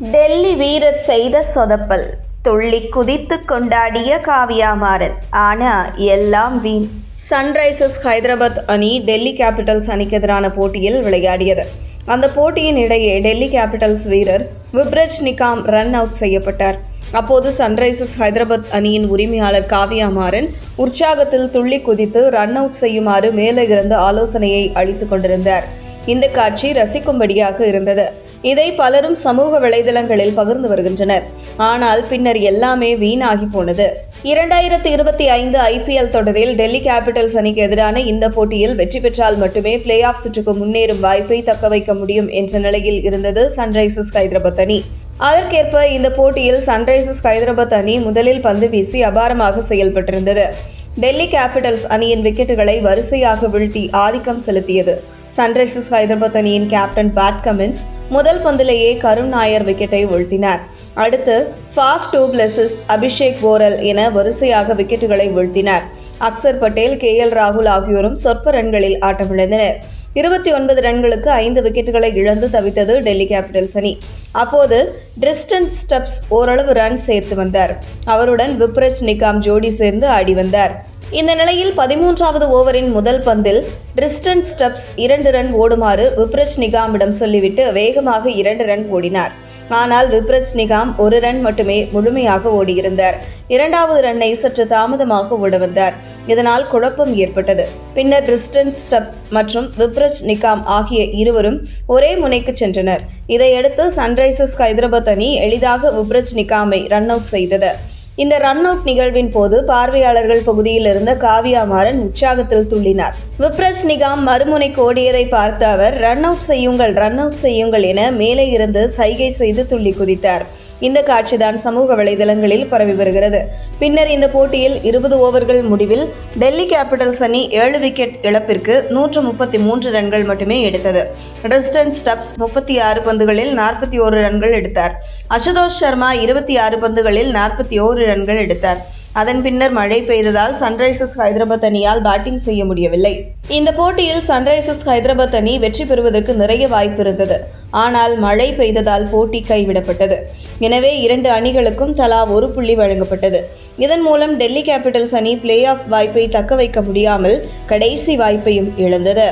டெல்லி வீரர் செய்த சொதப்பல். துள்ளி குதித்து கொண்டாடிய காவியா மாறன் ஆனா எல்லாம் வீண். சன்ரைசர்ஸ் ஹைதராபாத் அணி டெல்லி கேபிட்டல்ஸ் அணிக்கு எதிரான போட்டியில் விளையாடியது. அந்த போட்டியின் இடையே டெல்லி கேபிட்டல்ஸ் வீரர் விப்ரஜ் நிகாம் ரன் அவுட் செய்யப்பட்டார். அப்போது சன்ரைசர்ஸ் ஹைதராபாத் அணியின் உரிமையாளர் காவியா மாறன் உற்சாகத்தில் துள்ளி குதித்து ரன் அவுட் செய்யுமாறு மேலே இருந்து ஆலோசனையை அளித்துக் கொண்டிருந்தார். இந்த காட்சி ரசிக்கும்படியாக இருந்தது. இதை பலரும் சமூக வலைதளங்களில் பகிர்ந்து வருகின்றனர். ஆனால் பின்னர் எல்லாமே வீணாகி போனது. இரண்டாயிரத்தி இருபத்தி ஐந்து ஐபிஎல் தொடரில் டெல்லி கேபிட்டல்ஸ் அணிக்கு எதிரான இந்த போட்டியில் வெற்றி பெற்றால் மட்டுமே பிளே ஆஃப் சுற்றுக்கு முன்னேறும் வாய்ப்பை தக்க வைக்க முடியும் என்ற நிலையில் இருந்தது சன்ரைசர்ஸ் ஹைதராபாத் அணி. அதற்கேற்ப இந்த போட்டியில் சன்ரைசர்ஸ் ஹைதராபாத் அணி முதலில் பந்து வீசி அபாரமாக செயல்பட்டிருந்தது. டெல்லி கேபிட்டல்ஸ் அணியின் விக்கெட்டுகளை வரிசையாக வீழ்த்தி ஆதிக்கம் செலுத்தியது. சன்ரைசர்ஸ் ஹைதராபாத் அணியின் கேப்டன் பேட் கமின்ஸ் முதல் பந்திலேயே கருண் நாயர் விக்கெட்டை வீழ்த்தினார். அடுத்து Faf du Plessis Abhishek Porel என வரிசையாக விக்கெட்டுகளை வீழ்த்தினார். அக்சர் பட்டேல் கே எல் ராகுல் ஆகியோரும் சொற்ப ரன்களில் ஆட்டமிழந்தனர். இருபத்தி ஒன்பது ரன்களுக்கு ஐந்து விக்கெட்டுகளை இழந்து தவித்தது டெல்லி கேபிட்டல்ஸ் அணி. அப்போது டிரிஸ்டன் ஸ்டப்ஸ் ஓரளவு ரன் சேர்த்து வந்தார். அவருடன் விப்ரஜ் நிகாம் ஜோடி சேர்ந்து ஆடி வந்தார். இந்த நிலையில் பதிமூன்றாவது ஓவரின் முதல் பந்தில் டிரிஸ்டன் ஸ்டப்ஸ் இரண்டு ரன் ஓடுமாறு விப்ரஜ் நிகாமிடம் சொல்லிவிட்டு வேகமாக இரண்டு ரன் ஓடினார். ஆனால் விப்ரஜ் நிகாம் ஒரு ரன் மட்டுமே முழுமையாக ஓடியிருந்தார். இரண்டாவது ரன்னை சற்று தாமதமாக ஓட வந்தார். இதனால் குழப்பம் ஏற்பட்டது. பின்னர் ரிஸ்டன் ஸ்டப் மற்றும் விப்ரஜ் நிகாம் ஆகிய இருவரும் ஒரே முனைக்கு சென்றனர். இதையடுத்து சன்ரைசர்ஸ் ஹைதராபாத் அணி எளிதாக விப்ரஜ் நிகாமை ரன் அவுட் செய்தது. இந்த ரன் அவுட் நிகழ்வின் போது பார்வையாளர்கள் பகுதியில் இருந்த காவியா மாறன் உற்சாகத்தில் துள்ளினார். விப்ரஜ் நிகாம் மறுமுனைக்கு கோடியதை பார்த்த அவர் ரன் அவுட் செய்யுங்கள் ரன் அவுட் செய்யுங்கள் என மேலே இருந்து சைகை செய்து துள்ளி குதித்தார். இந்த காட்சிதான் சமூக வலைதளங்களில் பரவி வருகிறது. பின்னர் இந்த போட்டியில் இருபது ஓவர்கள் முடிவில் டெல்லி கேபிட்டல்ஸ் அணி ஏழு விக்கெட் இழப்பிற்கு நூற்று முப்பத்தி மூன்று ரன்கள் மட்டுமே எடுத்தது. டிஸ்டன் ஸ்டப்ஸ் முப்பத்தி ஆறு பந்துகளில் நாற்பத்தி ஓரு ரன்கள் எடுத்தார். அசுதோஷ் சர்மா இருபத்தி ஆறு பந்துகளில் நாற்பத்தி ஓரு ரன்கள் எடுத்தார். அதன் பின்னர் மழை பெய்ததால் சன்ரைசர்ஸ் ஹைதராபாத் அணியால் பேட்டிங் செய்ய முடியவில்லை. இந்த போட்டியில் சன்ரைசர்ஸ் ஹைதராபாத் அணி வெற்றி பெறுவதற்கு நிறைய வாய்ப்பு இருந்தது. ஆனால் மழை பெய்ததால் போட்டி கைவிடப்பட்டது. எனவே இரண்டு அணிகளுக்கும் தலா ஒரு புள்ளி வழங்கப்பட்டது. இதன் மூலம் டெல்லி கேபிட்டல்ஸ் அணி பிளே ஆஃப் வாய்ப்பை தக்க வைக்க முடியாமல் கடைசி வாய்ப்பையும் இழந்தது.